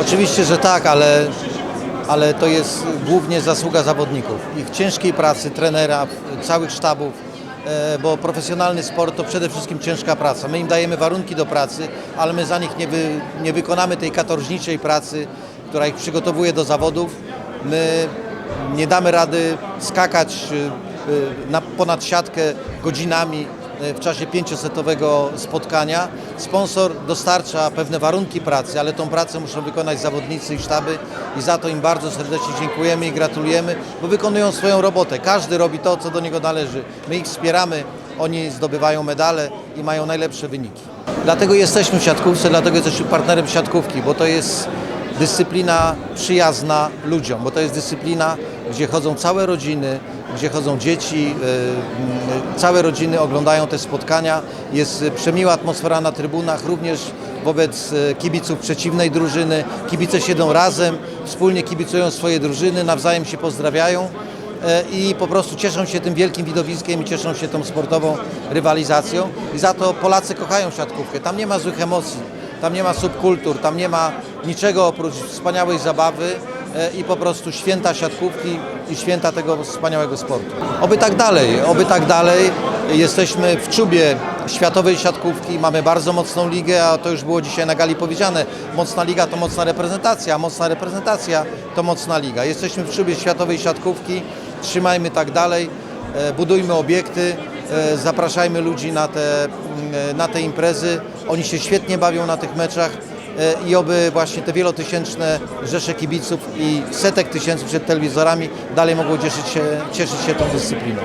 Oczywiście, że tak, ale, ale to jest głównie zasługa zawodników, ich ciężkiej pracy, trenera, całych sztabów, e, bo profesjonalny sport to przede wszystkim ciężka praca. My im dajemy warunki do pracy, ale my za nich nie, wy, nie wykonamy tej katorżniczej pracy, która ich przygotowuje do zawodów. My nie damy rady skakać y, y, na, ponad siatkę godzinami w czasie pięciosetowego spotkania. Sponsor dostarcza pewne warunki pracy, ale tą pracę muszą wykonać zawodnicy i sztaby i za to im bardzo serdecznie dziękujemy i gratulujemy, bo wykonują swoją robotę. Każdy robi to, co do niego należy. My ich wspieramy, oni zdobywają medale i mają najlepsze wyniki. Dlatego jesteśmy w siatkówce, dlatego jesteśmy partnerem siatkówki, bo to jest dyscyplina przyjazna ludziom, bo to jest dyscyplina, gdzie chodzą całe rodziny, gdzie chodzą dzieci, y, y, całe rodziny oglądają te spotkania. Jest przemiła atmosfera na trybunach, również wobec y, kibiców przeciwnej drużyny. Kibice siedzą razem, wspólnie kibicują swoje drużyny, nawzajem się pozdrawiają i po prostu cieszą się tym wielkim widowiskiem i cieszą się tą sportową rywalizacją. I za to Polacy kochają siatkówkę. Tam nie ma złych emocji, tam nie ma subkultur, tam nie ma niczego oprócz wspaniałej zabawy i po prostu święta siatkówki i święta tego wspaniałego sportu. Oby tak dalej, oby tak dalej. Jesteśmy w czubie światowej siatkówki, mamy bardzo mocną ligę, a to już było dzisiaj na gali powiedziane. Mocna liga to mocna reprezentacja, a mocna reprezentacja to mocna liga. Jesteśmy w czubie światowej siatkówki, trzymajmy tak dalej, e, budujmy obiekty, e, zapraszajmy ludzi na te, mm, na te imprezy. Oni się świetnie bawią na tych meczach e, i oby właśnie te wielotysięczne rzesze kibiców i setek tysięcy przed telewizorami dalej mogło cieszyć się, cieszyć się tą dyscypliną.